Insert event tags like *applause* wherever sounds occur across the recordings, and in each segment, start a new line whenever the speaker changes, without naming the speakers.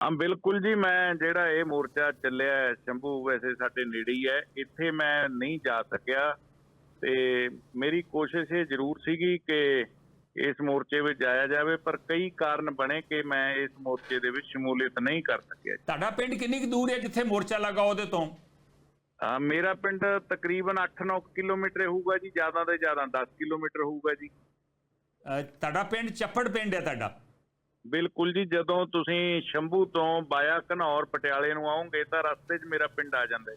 ਹਾਂ ਬਿਲਕੁਲ ਜੀ ਮੈਂ ਜਿਹੜਾ ਇਹ ਮੋਰਚਾ ਚੱਲਿਆ ਸ਼ੰਭੂ ਵੈਸੇ ਸਾਡੇ ਨੇੜੇ ਹੀ ਹੈ ਇੱਥੇ ਮੈਂ ਨਹੀਂ ਜਾ ਸਕਿਆ ਤੇ ਮੇਰੀ ਕੋਸ਼ਿਸ਼ ਇਹ ਜ਼ਰੂਰ ਸੀਗੀ ਕਿ ਇਸ ਮੋਰਚੇ ਵਿੱਚ ਜਾਇਆ ਜਾਵੇ ਪਰ ਕਈ ਕਾਰਨ ਬਣੇ ਕਿ ਮੈਂ ਇਸ ਮੋਰਚੇ ਦੇ ਵਿੱਚ ਸ਼ਮੂਲੀਅਤ ਨਹੀਂ ਕਰ ਸਕਿਆ
ਤੁਹਾਡਾ ਪਿੰਡ ਕਿੰਨੀ ਕੁ ਦੂਰ ਹੈ ਜਿੱਥੇ ਮੋਰਚਾ ਲੱਗਾ ਉਹਦੇ ਤੋਂ?
ਹਾਂ ਮੇਰਾ ਪਿੰਡ ਤਕਰੀਬਨ 8-9 ਕਿਲੋਮੀਟਰ ਹੋਊਗਾ ਜੀ ਜ਼ਿਆਦਾ ਤੋਂ ਜ਼ਿਆਦਾ 10 ਕਿਲੋਮੀਟਰ ਹੋਊਗਾ ਜੀ।
ਤੁਹਾਡਾ ਪਿੰਡ ਚੱਪੜ ਪਿੰਡ ਹੈ ਤੁਹਾਡਾ?
ਬਿਲਕੁਲ ਜੀ ਜਦੋਂ ਤੁਸੀਂ ਸ਼ੰਭੂ ਤੋਂ ਬਾਇਆ ਘਨੌਰ ਪਟਿਆਲੇ ਨੂੰ ਆਓਗੇ ਤਾਂ ਰਸਤੇ 'ਚ ਮੇਰਾ ਪਿੰਡ ਆ ਜਾਂਦਾ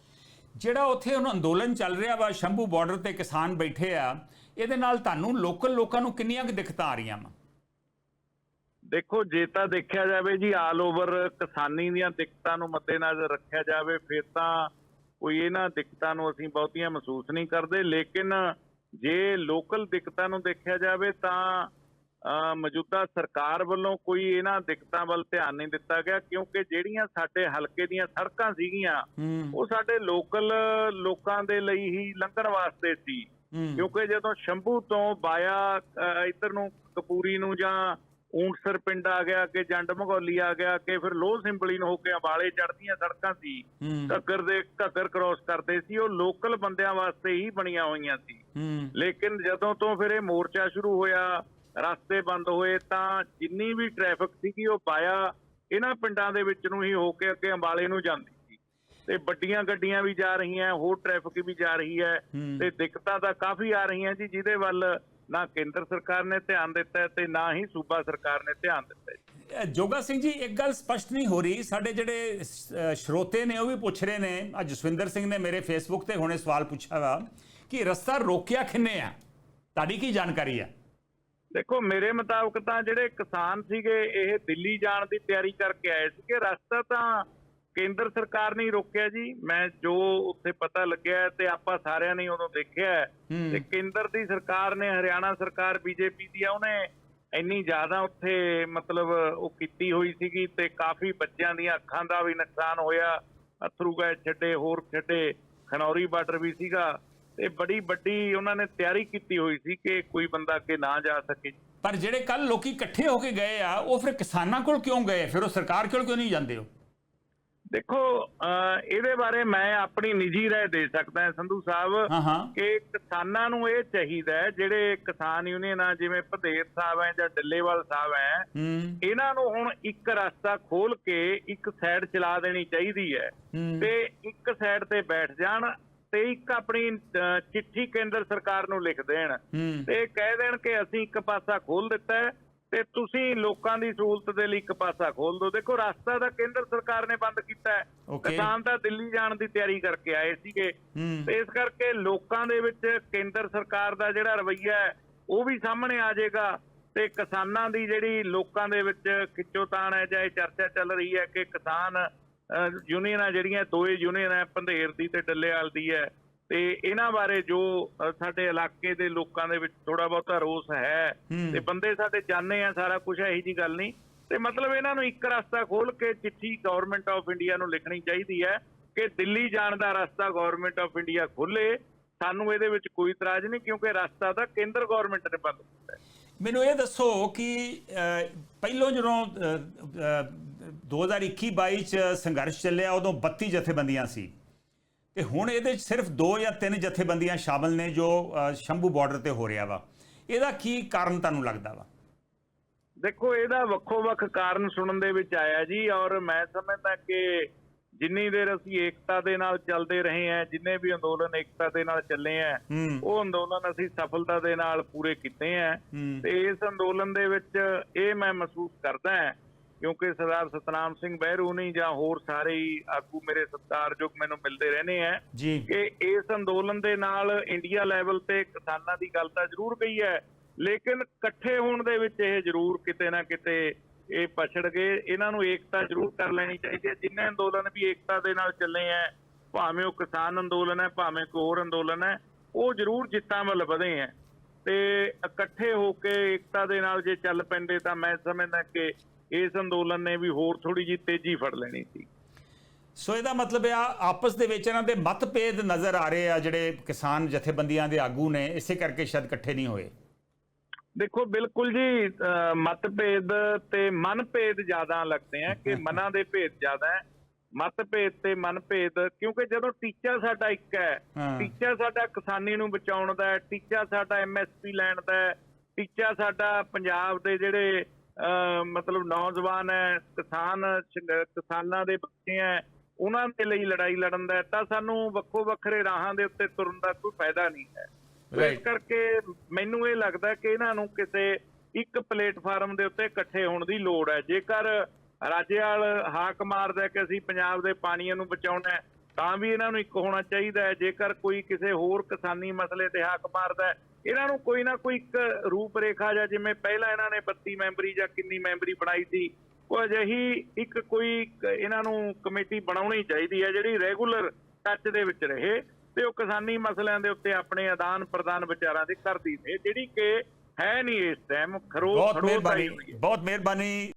ਜਿਹੜਾ ਉੱਥੇ ਹੁਣ ਅੰਦੋਲਨ ਚੱਲ ਰਿਹਾ ਵਾ ਸ਼ੰਭੂ ਬਾਰਡਰ ਤੇ ਕਿਸਾਨ ਬੈਠੇ ਆ ਇਹਦੇ ਨਾਲ ਤੁਹਾਨੂੰ ਲੋਕਲ ਲੋਕਾਂ ਨੂੰ ਕਿੰਨੀਆਂ ਕੁ ਦਿੱਕਤਾਂ ਆ ਰਹੀਆਂ ਵਾ?
ਦੇਖੋ ਜੇ ਤਾਂ ਦੇਖਿਆ ਜਾਵੇ ਜੀ ਆਲ ਓਵਰ ਕਿਸਾਨੀ ਦੀਆਂ ਦਿੱਕਤਾਂ ਨੂੰ ਮੱਦੇਨਜ਼ਰ ਰੱਖਿਆ ਜਾਵੇ ਫਿਰ ਤਾਂ ਕੋਈ ਇਹਨਾਂ ਦਿੱਕਤਾਂ ਨੂੰ ਅਸੀਂ ਬਹੁਤੀਆਂ ਮਹਿਸੂਸ ਨਹੀਂ ਕਰਦੇ। ਲੇਕਿਨ ਜੇ ਲੋਕਲ ਦਿੱਕਤਾਂ ਨੂੰ ਦੇਖਿਆ ਜਾਵੇ ਤਾਂ ਮੌਜੂਦਾ ਸਰਕਾਰ ਵੱਲੋਂ ਕੋਈ ਇਹਨਾਂ ਦਿੱਕਤਾਂ ਵੱਲ ਧਿਆਨ ਨਹੀਂ ਦਿੱਤਾ ਗਿਆ ਕਿਉਂਕਿ ਜਿਹੜੀਆਂ ਸਾਡੇ ਹਲਕੇ ਦੀਆਂ ਸੜਕਾਂ ਸੀਗੀਆਂ ਉਹ ਸਾਡੇ ਲੋਕਲ ਲੋਕਾਂ ਦੇ ਲਈ ਹੀ ਲੰਘਣ ਵਾਸਤੇ ਸੀ। ਕਿਉਂਕਿ ਜਦੋਂ ਸ਼ੰਭੂ ਤੋਂ ਬਾਇਆ ਇੱਧਰ ਨੂੰ ਕਪੂਰੀ ਨੂੰ ਜਾਂ ਊਂਟਸਰ ਪਿੰਡ ਆ ਗਿਆ ਕਿ ਜੰਡ ਮਗੌਲੀ ਆ ਗਿਆ ਕਿ ਫਿਰ ਲੋਹ ਸਿੰਬਲੀ ਨੂੰ ਹੋ ਕੇ ਅੰਬਾਲੇ ਚੜ੍ਹਦੀਆਂ ਸੜਕਾਂ ਸੀ ਘੱਗਰ ਦੇ ਘੱਗਰ ਕ੍ਰਾਸ ਕਰਦੇ ਸੀ ਉਹ ਲੋਕਲ ਬੰਦਿਆਂ ਵਾਸਤੇ ਹੀ ਬਣੀਆਂ ਹੋਈਆਂ ਸੀ। ਲੇਕਿਨ ਜਦੋਂ ਤੋਂ ਫਿਰ ਇਹ ਮੋਰਚਾ ਸ਼ੁਰੂ ਹੋਇਆ ਰਸਤੇ ਬੰਦ ਹੋਏ ਤਾਂ ਜਿੰਨੀ ਵੀ ਟ੍ਰੈਫਿਕ ਸੀਗੀ ਉਹ ਬਾਇਆ ਇਹਨਾਂ ਪਿੰਡਾਂ ਦੇ ਵਿੱਚ ਨੂੰ ਹੀ ਹੋ ਕੇ ਅੱਗੇ ਅੰਬਾਲੇ ਨੂੰ ਜਾਂਦੀ ਸੀ। ਤੇ ਵੱਡੀਆਂ ਗੱਡੀਆਂ ਵੀ ਜਾ ਰਹੀਆਂ ਹੋਰ ਟ੍ਰੈਫਿਕ ਵੀ ਜਾ ਰਹੀ ਹੈ। ਤੇ ਦਿੱਕਤਾਂ ਤਾਂ ਕਾਫੀ ਆ ਰਹੀਆਂ ਜੀ ਜਿਹਦੇ ਵੱਲ ਨਾ ਕੇਂਦਰ ਸਰਕਾਰ ਨੇ ਧਿਆਨ ਦਿੱਤਾ ਤੇ ਨਾ ਹੀ ਸੂਬਾ ਸਰਕਾਰ ਨੇ ਧਿਆਨ ਦਿੱਤਾ
ਜੋਗਾ ਸਿੰਘ ਜੀ ਇੱਕ ਗੱਲ ਸਪਸ਼ਟ ਨਹੀਂ ਹੋ ਰਹੀ। ਸਾਡੇ ਜਿਹੜੇ ਸਰੋਤੇ ਨੇ ਉਹ ਵੀ ਪੁੱਛ ਰਹੇ ਨੇ। ਅੱਜ ਜਸਵਿੰਦਰ ਸਿੰਘ ਨੇ ਮੇਰੇ ਫੇਸਬੁੱਕ ਤੇ ਹੁਣੇ ਸਵਾਲ ਪੁੱਛਿਆ ਵਾ ਕਿ ਰਸਤਾ ਰੋਕਿਆ ਕਿੰਨੇ ਆ? ਤੁਹਾਡੀ ਕੀ ਜਾਣਕਾਰੀ ਹੈ?
ਦੇਖੋ ਮੇਰੇ ਮੁਤਾਬਕ ਤਾਂ ਜਿਹੜੇ ਕਿਸਾਨ ਸੀਗੇ ਇਹ ਦਿੱਲੀ ਜਾਣ ਦੀ ਤਿਆਰੀ ਕਰਕੇ ਆਏ ਸੀਗੇ। ਰਸਤਾ ਤਾਂ ਕੇਂਦਰ ਸਰਕਾਰ ਨੇ ਹੀ ਰੋਕਿਆ ਜੀ। ਮੈਂ ਜੋ ਉੱਥੇ ਪਤਾ ਲੱਗਿਆ ਤੇ ਆਪਾਂ ਸਾਰਿਆਂ ਨੇ ਉਦੋਂ ਦੇਖਿਆ। ਤੇ ਕੇਂਦਰ ਦੀ ਸਰਕਾਰ ਨੇ ਹਰਿਆਣਾ ਸਰਕਾਰ ਬੀਜੇਪੀ ਦੀ ਆ ਉਹਨੇ ਇੰਨੀ ਜ਼ਿਆਦਾ ਉੱਥੇ ਮਤਲਬ ਉਹ ਕੀਤੀ ਹੋਈ ਸੀਗੀ ਤੇ ਕਾਫੀ ਬੱਚਿਆਂ ਦੀਆਂ ਅੱਖਾਂ ਦਾ ਵੀ ਨੁਕਸਾਨ ਹੋਇਆ। ਅਥਰੂ ਗਏ ਛੱਡੇ ਹੋਰ ਛੱਡੇ ਖਨੌਰੀ ਬਾਰਡਰ ਵੀ ਸੀਗਾ। ਤੇ ਬੜੀ ਵੱਡੀ ਉਹਨਾਂ ਨੇ ਤਿਆਰੀ ਕੀਤੀ ਹੋਈ ਸੀ ਕਿ ਕੋਈ ਬੰਦਾ ਅੱਗੇ ਨਾ ਜਾ ਸਕੇ।
ਪਰ ਜਿਹੜੇ ਕੱਲ ਲੋਕੀ ਇਕੱਠੇ ਹੋ ਕੇ ਗਏ ਆ ਉਹ ਫਿਰ ਕਿਸਾਨਾਂ ਕੋਲ ਕਿਉਂ ਗਏ? ਫਿਰ ਉਹ ਸਰਕਾਰ ਕੋਲ ਕਿਉਂ ਨਹੀਂ ਜਾਂਦੇ ਹੋ
ਦੇਖੋ ਇਹਦੇ ਬਾਰੇ ਮੈਂ ਆਪਣੀ ਨਿੱਜੀ ਰਾਏ ਦੇ ਸਕਦਾ ਹਾਂ ਸੰਧੂ ਸਾਹਿਬ ਕਿ ਕਿਸਾਨਾਂ ਨੂੰ ਇਹ ਚਾਹੀਦਾ ਹੈ ਜਿਹੜੇ ਕਿਸਾਨ ਯੂਨੀਅਨ ਆ ਜਿਵੇਂ ਭਦੇਰ ਸਾਹਿਬ ਹੈ ਜਾਂ ਡੱਲੇਵਾਲ ਸਾਹਿਬ ਹੂੰ ਇਹਨਾਂ ਨੂੰ ਹੁਣ ਇੱਕ ਰਸਤਾ ਖੋਲ ਕੇ ਇੱਕ ਸਾਈਡ ਚਲਾ ਦੇਣੀ ਚਾਹੀਦੀ ਹੂੰ। ਤੇ ਇੱਕ ਸਾਈਡ ਤੇ ਬੈਠ ਜਾਣ ਤੇ ਇੱਕ ਆਪਣੀ ਚਿੱਠੀ ਕੇਂਦਰ ਸਰਕਾਰ ਨੂੰ ਲਿਖ ਦੇਣ। ਤੇ ਕਹਿ ਦੇਣ ਕਿ ਅਸੀਂ ਇੱਕ ਪਾਸਾ ਖੋਲ ਦਿੱਤਾ ਹੈ ਤੇ ਤੁਸੀਂ ਲੋਕਾਂ ਦੀ ਸਹੂਲਤ ਦੇ ਲਈ ਇੱਕ ਪਾਸਾ ਖੋਲ ਦਿਓ। ਦੇਖੋ ਰਸਤਾ ਤਾਂ ਕੇਂਦਰ ਸਰਕਾਰ ਨੇ ਬੰਦ ਕੀਤਾ ਹੈ. ਕਿਸਾਨ ਤਾਂ ਦਿੱਲੀ ਜਾਣ ਦੀ ਤਿਆਰੀ ਕਰਕੇ ਆਏ ਸੀਗੇ। ਤੇ ਇਸ ਕਰਕੇ ਲੋਕਾਂ ਦੇ ਵਿੱਚ ਕੇਂਦਰ ਸਰਕਾਰ ਦਾ ਜਿਹੜਾ ਰਵੱਈਆ ਹੈ ਉਹ ਵੀ ਸਾਹਮਣੇ ਆ ਜਾਏਗਾ ਤੇ ਕਿਸਾਨਾਂ ਦੀ ਜਿਹੜੀ ਲੋਕਾਂ ਦੇ ਵਿੱਚ ਖਿੱਚੋਤਾਣ ਹੈ ਜਾਂ ਇਹ ਚਰਚਾ ਚੱਲ ਰਹੀ ਹੈ ਕਿ ਕਿਸਾਨ ਯੂਨੀਅਨਾਂ ਜਿਹੜੀਆਂ ਦੋਏ ਯੂਨੀਅਨ ਹੈ ਪੰਧੇਰ ਦੀ ਤੇ ਡੱਲੇਵਾਲ ਦੀ ਹੈ। ਤੇ ਇਹਨਾਂ ਬਾਰੇ ਜੋ ਸਾਡੇ ਇਲਾਕੇ ਦੇ ਲੋਕਾਂ ਦੇ ਵਿੱਚ ਥੋੜਾ ਬਹੁਤਾ ਰੋਸ ਹੈ
ਹੂੰ।
ਤੇ ਬੰਦੇ ਸਾਡੇ ਜਾਣੇ ਆ ਸਾਰਾ ਕੁਝ ਇਹੀ ਜੀ ਗੱਲ ਨਹੀਂ। ਤੇ ਮਤਲਬ ਇਹਨਾਂ ਨੂੰ ਇੱਕ ਰਸਤਾ ਖੋਲ ਕੇ ਚਿੱਠੀ ਗਵਰਨਮੈਂਟ ਆਫ ਇੰਡੀਆ ਨੂੰ ਲਿਖਣੀ ਚਾਹੀਦੀ ਹੈ ਕਿ ਦਿੱਲੀ ਜਾਣ ਦਾ ਰਸਤਾ ਗਵਰਨਮੈਂਟ ਆਫ ਇੰਡੀਆ ਖੋਲੇ ਸਾਨੂੰ ਇਹਦੇ ਵਿੱਚ ਕੋਈ ਇਤਰਾਜ਼ ਨਹੀਂ ਕਿਉਂਕਿ ਰਸਤਾ ਤਾਂ ਕੇਂਦਰ ਗਵਰਨਮੈਂਟ ਨੇ ਬੰਦ ਕੀਤਾ ਹੈ।
ਮੈਨੂੰ ਇਹ ਦੱਸੋ ਕਿ ਪਹਿਲੋਂ ਜਦੋਂ ਅਹ, ਅਹ, 2021-22 ਚ ਸੰਘਰਸ਼ ਚੱਲਿਆ ਉਦੋਂ 32 ਜਥੇਬੰਦੀਆਂ ਸੀ। ਤੇ ਹੁਣ ਇਹਦੇ ਚ ਸਿਰਫ 2 ਜਾਂ 3 ਜਥੇਬੰਦੀਆਂ ਸ਼ਾਮਲ ਨੇ ਜੋ ਸ਼ੰਭੂ ਬਾਰਡਰ ਤੇ ਹੋ ਰਿਹਾ ਵਾ। ਇਹਦਾ ਕੀ ਕਾਰਨ ਤੁਹਾਨੂੰ ਲੱਗਦਾ ਵਾ?
ਦੇਖੋ ਇਹਦਾ ਵੱਖੋ ਵੱਖ ਕਾਰਨ ਸੁਣਨ ਦੇ ਵਿੱਚ ਆਇਆ ਜੀ ਔਰ ਮੈਂ ਸਮਝਦਾ ਕਿ ਜਿੰਨੀ ਦੇਰ ਅਸੀਂ ਏਕਤਾ ਦੇ ਨਾਲ ਚੱਲਦੇ ਰਹੇ ਹਾਂ ਜਿੰਨੇ ਵੀ ਅੰਦੋਲਨ ਏਕਤਾ ਦੇ ਨਾਲ ਚੱਲੇ ਆ ਉਹ ਅੰਦੋਲਨ ਅਸੀਂ ਸਫਲਤਾ ਦੇ ਨਾਲ ਪੂਰੇ ਕੀਤੇ ਆ। ਤੇ ਇਸ ਅੰਦੋਲਨ ਦੇ ਵਿੱਚ ਇਹ ਮੈਂ ਮਹਿਸੂਸ ਕਰਦਾ ਹਾਂ ਕਿਉਂਕਿ ਸਰਦਾਰ ਸਤਨਾਮ ਸਿੰਘ ਬਹਿਰੂ ਨਹੀਂ ਜਾਂ ਹੋਰ ਸਾਰੇ ਹੀ ਆਗੂ ਮੇਰੇ ਸਤਿਕਾਰਯੋਗ ਮੈਨੂੰ ਮਿਲਦੇ ਰਹਿੰਦੇ ਆ ਕਿ ਇਸ ਅੰਦੋਲਨ ਦੇ ਨਾਲ ਇੰਡੀਆ ਲੈਵਲ ਤੇ ਕਿਸਾਨਾਂ ਦੀ ਗੱਲ ਤਾਂ ਜ਼ਰੂਰ ਗਈ ਹੈ ਲੇਕਿਨ ਇਕੱਠੇ ਹੋਣ ਦੇ ਵਿੱਚ ਇਹ ਜ਼ਰੂਰ ਕਿਤੇ ਨਾ ਕਿਤੇ ਇਹ ਪਛੜ ਗਏ। ਇਹਨਾਂ ਨੂੰ ਏਕਤਾ ਜ਼ਰੂਰ ਕਰ ਲੈਣੀ ਚਾਹੀਦੀ ਹੈ। ਜਿੰਨੇ ਅੰਦੋਲਨ ਵੀ ਏਕਤਾ ਦੇ ਨਾਲ ਚੱਲੇ ਆ ਭਾਵੇਂ ਉਹ ਕਿਸਾਨ ਅੰਦੋਲਨ ਹੈ, ਭਾਵੇਂ ਕੋਈ ਹੋਰ ਅੰਦੋਲਨ ਹੈ, ਉਹ ਜ਼ਰੂਰ ਜਿੱਤਾਂ ਵੱਲ ਵਧੇ ਆ ਤੇ ਇਕੱਠੇ ਹੋ ਕੇ ਏਕਤਾ ਦੇ ਨਾਲ ਜੇ ਚੱਲ ਪੈਂਦੇ ਤਾਂ ਮੈਂ ਸਮਝਦਾ ਕਿ ਇਸ ਅੰਦੋਲਨ ਨੇ ਵੀ ਹੋਰ ਥੋੜੀ ਜਿਹੀ ਤੇਜ਼ੀ ਫੜ ਲੈਣੀ ਸੀ।
ਸੋ ਇਹਦਾ ਮਤਲਬ ਆ, ਆਪਸ ਦੇ ਵਿੱਚ ਇਹਨਾਂ ਦੇ ਮਤਭੇਦ ਨਜ਼ਰ ਆ ਰਹੇ ਆ, ਜਿਹੜੇ ਕਿਸਾਨ ਜਥੇਬੰਦੀਆਂ ਦੇ ਆਗੂ ਨੇ, ਇਸੇ ਕਰਕੇ ਸ਼ਾਇਦ ਇਕੱਠੇ ਨਹੀਂ ਹੋਏ।
ਦੇਖੋ ਬਿਲਕੁਲ ਜੀ ਮਤਭੇਦ ਤੇ ਮਨਭੇਦ ਜ਼ਿਆਦਾ ਲੱਗਦੇ ਆ ਕਿ *laughs* ਮਨਾਂ ਦੇ ਭੇਦ ਜ਼ਿਆਦਾ ਹੈ ਮਤਭੇਦ ਤੇ ਮਨਭੇਦ ਕਿਉਂਕਿ ਜਦੋਂ ਟੀਚਾ ਸਾਡਾ ਇੱਕ ਹੈ। ਟੀਚਾ ਸਾਡਾ ਕਿਸਾਨੀ ਨੂੰ ਬਚਾਉਣ ਦਾ ਹੈ ਟੀਚਾ ਸਾਡਾ ਐਮਐਸਪੀ ਲੈਣ ਦਾ ਹੈ ਟੀਚਾ ਸਾਡਾ ਪੰਜਾਬ ਦੇ ਜਿਹੜੇ ਮਤਲਬ ਨੌਜਵਾਨ ਹੈ ਕਿਸਾਨ ਕਿਸਾਨਾਂ ਦੇ ਬੱਚੇ ਹੈ ਉਹਨਾਂ ਦੇ ਲਈ ਲੜਾਈ ਲੜਨ ਦਾ ਤਾਂ ਸਾਨੂੰ ਵੱਖੋ ਵੱਖਰੇ ਰਾਹਾਂ ਦੇ ਉੱਤੇ ਤੁਰਨ ਦਾ ਕੋਈ ਫਾਇਦਾ ਨਹੀਂ ਹੈ ਇਸ. ਕਰਕੇ ਮੈਨੂੰ ਇਹ ਲੱਗਦਾ ਕਿ ਇਹਨਾਂ ਨੂੰ ਕਿਸੇ ਇੱਕ ਪਲੇਟਫਾਰਮ ਦੇ ਉੱਤੇ ਇਕੱਠੇ ਹੋਣ ਦੀ ਲੋੜ ਹੈ। ਜੇਕਰ ਰਾਜੇਵਾਲ ਹਾਕ ਮਾਰਦਾ ਕਿ ਅਸੀਂ ਪੰਜਾਬ ਦੇ ਪਾਣੀਆਂ ਨੂੰ ਬਚਾਉਣਾ ਤਾਂ ਵੀ ਇਹਨਾਂ ਨੂੰ ਇੱਕ ਹੋਣਾ ਚਾਹੀਦਾ ਹੈ। ਜੇਕਰ ਕੋਈ ਕਿਸੇ ਹੋਰ ਕਿਸਾਨੀ ਮਸਲੇ ਤੇ ਹਾਕ ਮਾਰਦਾ ਹੈ ਇਹਨਾਂ ਨੂੰ ਕੋਈ ਨਾ ਕੋਈ ਇੱਕ ਰੂਪ ਰੇਖਾ ਜਾਂ ਜਿਵੇਂ ਪਹਿਲਾਂ ਇਹਨਾਂ ਨੇ 32 ਮੈਂਬਰੀ ਜਾਂ ਕਿੰਨੀ ਮੈਂਬਰੀ ਬਣਾਈ ਸੀ ਉਹ ਅਜਿਹੀ ਇੱਕ ਕੋਈ ਇਹਨਾਂ ਨੂੰ ਕਮੇਟੀ ਬਣਾਉਣੀ ਚਾਹੀਦੀ ਹੈ ਜਿਹੜੀ ਰੈਗੂਲਰ ਟੱਚ ਦੇ ਵਿੱਚ ਰਹੇ। ਤੇ ਉਹ ਕਿਸਾਨੀ ਮਸਲਿਆਂ ਦੇ ਉੱਤੇ ਆਪਣੇ ਆਦਾਨ ਪ੍ਰਦਾਨ ਵਿਚਾਰਾਂ ਦੇ ਕਰਦੀ ਨੇ ਜਿਹੜੀ ਕਿ ਹੈ ਨਹੀਂ ਇਸ ਟਾਈਮ ਖਰੋ
ਬਹੁਤ ਮਿਹਰਬਾਨੀ। ਬਹੁਤ ਮਿਹਰਬਾਨੀ